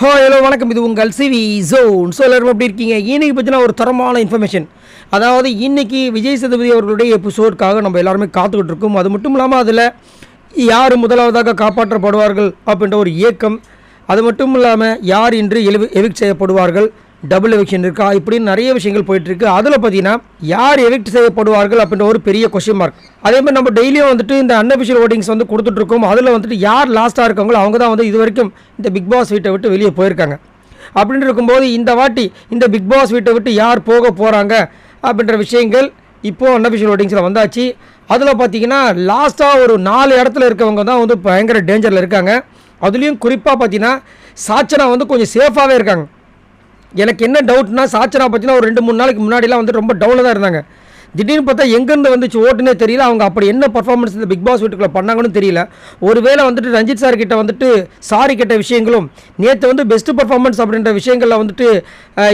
ஹோ ஹலோ வணக்கம். இது உங்கள் சிவி ஜோன் ஸோ எல்லாரும் எப்படி இருக்கீங்க? இன்னைக்கு பற்றினா ஒரு தரமான இன்ஃபர்மேஷன் அதாவது இன்னைக்கு விஜய் சேதுபதி அவர்களுடைய எபிசோட்காக நம்ம எல்லாருமே காத்துக்கிட்டு இருக்கோம். அது மட்டும் இல்லாமல் அதில் யார் முதலாவதாக காப்பாற்றப்படுவார்கள் அப்படின்ற ஒரு இயக்கம். அது மட்டும் இல்லாமல் யார் இன்று எழு எவிக் செய்யப்படுவார்கள்? டபுள் எவிக்ஷன் இருக்கா? இப்படின்னு நிறைய விஷயங்கள் போயிட்டுருக்கு. அதில் பார்த்தீங்கன்னா யார் எவிக்ட் செய்யப்படுவார்கள் அப்படின்ற ஒரு பெரிய கொஸ்டின் மார்க் அதே மாதிரி நம்ம டெய்லியும் வந்துட்டு இந்த அன்அஃபிஷியல் ஓட்டிங்ஸ் வந்து கொடுத்துட்ருக்கோம் அதில் வந்துட்டு யார் லாஸ்ட்டாக இருக்காங்களோ அவங்க தான் வந்து இது வரைக்கும் இந்த பிக் பாஸ் வீட்டை விட்டு வெளியே போயிருக்காங்க. அப்படின்னு இருக்கும்போது இந்த வாட்டி இந்த பிக் பாஸ் வீட்டை விட்டு யார் போக போகிறாங்க அப்படின்ற விஷயங்கள் இப்போது அன்அஃபிஷியல் ஓட்டிங்ஸில் வந்தாச்சு. அதில் பார்த்தீங்கன்னா லாஸ்ட்டாக ஒரு நாலு இடத்துல இருக்கவங்க தான் வந்து பயங்கர டேஞ்சரில் இருக்காங்க. அதுலேயும் குறிப்பாக பார்த்தீங்கன்னா சாச்சனா வந்து கொஞ்சம் சேஃபாகவே இருக்காங்க. எனக்கு என்ன டவுட்னா சாச்சனா பார்த்தீங்கன்னா ஒரு ரெண்டு மூணு நாளைக்கு முன்னாடிலாம் வந்து ரொம்ப டவுனில் தான் இருந்தாங்க. திடீர்னு பார்த்தா எங்கேருந்து வந்துச்சு ஓட்டுனே தெரியல. அவங்க அப்படி என்ன பர்ஃபார்மன்ஸ் இந்த பிக் பாஸ் வீட்டுக்குள்ளே பண்ணாங்கன்னு தெரியல. ஒருவேளை வந்துட்டு ரஞ்சித் சார் கிட்ட வந்துட்டு சாரி கேட்ட விஷயங்களும் நேற்று வந்து பெஸ்ட் பர்ஃபார்மன்ஸ் அப்படின்ற விஷயங்களில் வந்துட்டு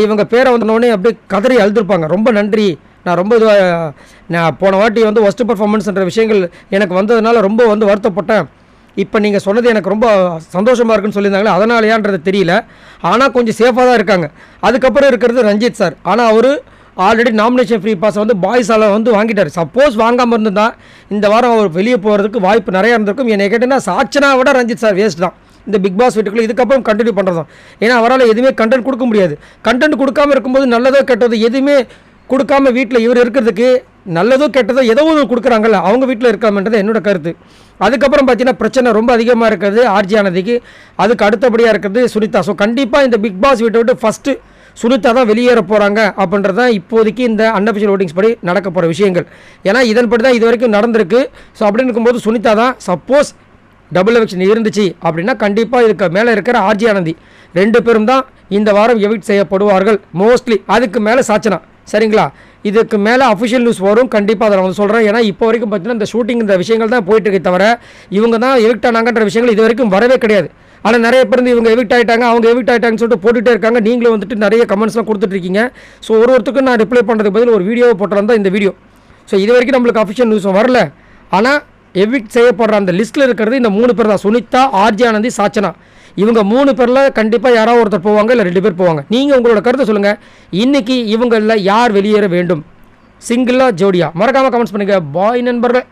இவங்க பேரை வந்தோடனே அப்படியே கதறி அழுதுருப்பாங்க. ரொம்ப நன்றி. நான் ரொம்ப இதுவாக நான் போன வாட்டி வந்து ஒஸ்ட் பர்ஃபார்மன்ஸ்ன்ற விஷயங்கள் எனக்கு வந்ததுனால ரொம்ப வந்து வருத்தப்பட்டேன். இப்போ நீங்கள் சொன்னது எனக்கு ரொம்ப சந்தோஷமாக இருக்குன்னு சொல்லியிருந்தாங்களே அதனாலயான்றது தெரியல. ஆனால் கொஞ்சம் சேஃபாக தான் இருக்காங்க. அதுக்கப்புறம் இருக்கிறது ரஞ்சித் சார். ஆனால் அவர் ஆல்ரெடி நாமினேஷன் ஃப்ரீ பாஸ் வந்து பாய்ஸால் வந்து வாங்கிட்டார். சப்போஸ் வாங்காமல் இருந்தால் இந்த வாரம் அவர் வெளியே போகிறதுக்கு வாய்ப்பு நிறையா இருந்திருக்கும். என்னை கேட்டேன்னா சாச்சனா விட ரஞ்சித் சார் வேஸ்ட் தான். இந்த பிக் பாஸ் வீட்டுக்குள்ள இதுக்கப்புறம் கண்டினியூ பண்ணுறதும் ஏன்னா அவரால் எதுவுமே கண்டென்ட் கொடுக்க முடியாது. கண்டென்ட் கொடுக்காம இருக்கும்போது நல்லதோ கெட்டதோ எதுவுமே கொடுக்காம வீட்டில் இவர் இருக்கிறதுக்கு நல்லதோ கெட்டதோ ஏதோ ஒன்று கொடுக்குறாங்கல்ல அவங்க வீட்டில் இருக்கலாம்ன்றது என்னோட கருத்து. அதுக்கப்புறம் பார்த்தீங்கன்னா பிரச்சனை ரொம்ப அதிகமாக இருக்கிறது ஆர்ஜி ஆனதிக்கு. அதுக்கு அடுத்தபடியாக இருக்கிறது சுனிதா. ஸோ கண்டிப்பாக இந்த பிக் பாஸ் வீட்டை விட்டு ஃபஸ்ட்டு சுனிதா தான் வெளியேற போகிறாங்க அப்படின்றது தான் இப்போதைக்கு இந்த அன்அஃபிஷியல் ஓட்டிங்ஸ் படி நடக்க போகிற விஷயங்கள். ஏன்னா இதன்படி தான் இது வரைக்கும் நடந்திருக்கு. ஸோ அப்படின்னு இருக்கும்போது சுனிதா தான் சப்போஸ் டபுள் எவிக்ஷன் இருந்துச்சு அப்படின்னா கண்டிப்பாக இதுக்கு மேலே இருக்கிற ஆர்ஜி ஆனந்தி. ரெண்டு பேரும் தான் இந்த வாரம் எவிக்ட் செய்யப்படுவார்கள். மோஸ்ட்லி அதுக்கு மேலே சாச்சனா. சரிங்களா? இதுக்கு மேலே அஃபிஷியல் நியூஸ் வரும். கண்டிப்பாக அதை நான் வந்து சொல்கிறேன் ஏன்னா இப்போ வரைக்கும் பார்த்தீங்கன்னா இந்த ஷூட்டிங் இந்த விஷயங்கள் தான் போயிட்டு இருக்கே தவிர இவங்க தான் எவிக்ட் ஆனாங்கன்ற விஷயங்கள் இது வரைக்கும் வரவே கிடையாது. ஆனால் நிறைய பேர் இருந்து இவங்க எவிக்ட் ஆகிட்டாங்க அவங்க எவிக்ட் ஆகிட்டாங்கன்னு சொல்லிட்டு போட்டுகிட்டே இருக்காங்க. நீங்களும் வந்துட்டு நிறைய கமெண்ட்ஸ்லாம் கொடுத்துட்ருக்கீங்க. ஸோ ஒரு ஒருத்தருக்கும் நான் ரிப்ளை பண்ணுறதுக்கு பதில் ஒரு வீடியோவை போட்டுருந்தா இந்த வீடியோ ஸோ இது வரைக்கும் நம்மளுக்கு அஃபிஷியல் நியூஸும் வரல. ஆனால் எவிக்ட் செய்யப்படுற அந்த லிஸ்ட்டில் இருக்கிறது இந்த மூணு பேர் தான். சுனிதா ஆர்ஜி ஆனந்தி சாச்சனா. இவங்க மூணு பேரில் கண்டிப்பாக யாராவது ஒருத்தர் போவாங்க இல்லை ரெண்டு பேர் போவாங்க. நீங்கள் உங்களோட கருத்தை சொல்லுங்கள் இன்றைக்கி இவங்களில் யார் வெளியேற வேண்டும்? சிங்கிளாக ஜோடியா மறக்காமல் கமெண்ட்ஸ் பண்ணுங்கள் பாய் நண்பர்கள்.